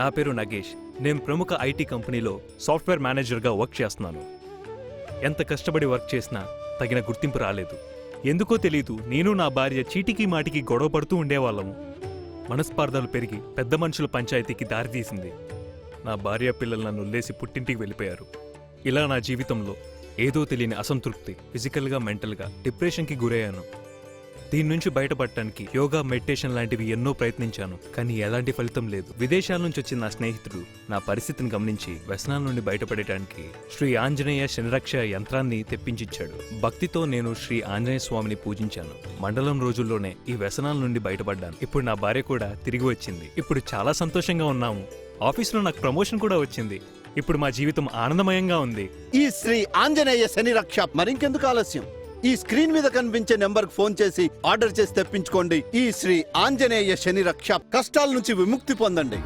నా పేరు నగేష్. నేను ప్రముఖ ఐటీ కంపెనీలో సాఫ్ట్వేర్ మేనేజర్గా వర్క్ చేస్తున్నాను. ఎంత కష్టపడి వర్క్ చేసినా తగిన గుర్తింపు రాలేదు. ఎందుకో తెలీదు నేను నా భార్య చీటికి మాటికి గొడవ పడుతూ ఉండేవాళ్ళము. మనస్పార్థాలు పెరిగి పెద్ద మనుషుల పంచాయతీకి దారితీసింది నా భార్య పిల్లలు నన్ను లేసి పుట్టింటికి వెళ్ళిపోయారు. ఇలా నా జీవితంలో ఏదో తెలియని అసంతృప్తి ఫిజికల్గా మెంటల్గా డిప్రెషన్కి గురయ్యాను. దీని నుంచి బయటపడటానికి యోగా మెడిటేషన్ లాంటివి ఎన్నో ప్రయత్నించాను. కానీ ఎలాంటి ఫలితం లేదు. విదేశాల నుంచి వచ్చిన నా స్నేహితుడు నా పరిస్థితిని గమనించి వ్యసనాల నుండి బయటపడటానికి శ్రీ ఆంజనేయ శనిరక్ష యంత్రాన్ని తెప్పించిచ్చాడు. భక్తితో నేను శ్రీ ఆంజనేయ స్వామిని పూజించాను. మండలం రోజుల్లోనే ఈ వ్యసనాల నుండి బయటపడ్డాను. ఇప్పుడు నా భార్య కూడా తిరిగి వచ్చింది. ఇప్పుడు చాలా సంతోషంగా ఉన్నాము. ఆఫీసులో నాకు ప్రమోషన్ కూడా వచ్చింది. ఇప్పుడు మా జీవితం ఆనందమయంగా ఉంది. ఈ శ్రీ ఆంజనేయ శని రక్ష మరింకెందుకు ఆలస్యం? ఈ స్క్రీన్ మీద కనిపించే నెంబర్ ఫోన్ చేసి ఆర్డర్ చేసి తెప్పించుకోండి. ఈ శ్రీ ఆంజనేయ శని రక్ష. కష్టాల నుంచి విముక్తి పొందండి.